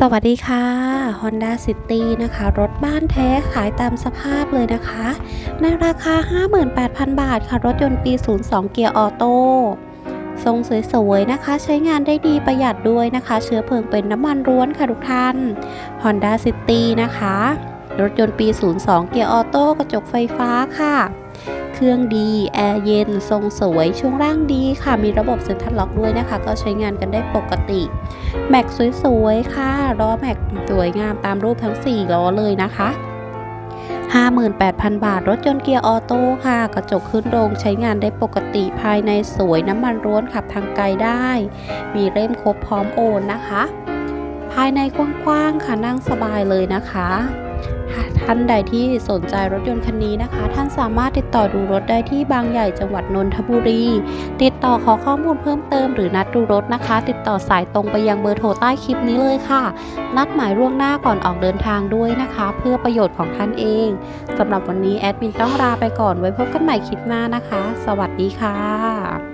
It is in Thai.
สวัสดีค่ะ Honda City นะคะ รถบ้านแท้ขายตามสภาพเลยนะคะ ในราคา 58,000 บาทค่ะ รถยนต์ปี 02 เกียร์ออโต้ทรงสวยๆนะคะ ใช้งานได้ดีประหยัดด้วยนะคะ เชื้อเพลิงเป็นน้ำมันร้วนค่ะทุกท่าน Honda City นะคะ รถยนต์ปี 02 เกียร์ออโต้กระจกไฟฟ้าค่ะ รื่องดี แอร์เย็น ทรงสวย ช่วงล่างดีค่ะ มีระบบเซ็นทรัลล็อกด้วยนะคะ ก็ใช้งานกันได้ปกติ แม็กสวยๆ ค่ะล้อแม็กสวยงามตามรูปทั้ง 4 ล้อเลยนะคะ58,000 บาท รถยนต์เกียร์ออโต้ค่ะ กระจกขึ้นโรงใช้งานได้ปกติภายในสวยน้ำมันร้วนขับทางไกลได้ มีเล่มครบพร้อมโอนนะคะ ภายในกว้างๆค่ะนั่งสบายเลยนะคะ ท่านใดที่สนใจรถยนต์คันนี้นะคะ ท่านสามารถติดต่อดูรถได้ที่บางใหญ่จังหวัดนนทบุรี ติดต่อขอข้อมูลเพิ่มเติมหรือนัดดูรถนะคะ ติดต่อสายตรงไปยังเบอร์โทรใต้คลิปนี้เลยค่ะ นัดหมายล่วงหน้าก่อนออกเดินทางด้วยนะคะ เพื่อประโยชน์ของท่านเองสำหรับวันนี้แอดมินต้องลาไปก่อนไว้พบกันใหม่คลิปหน้านะคะ สวัสดีค่ะ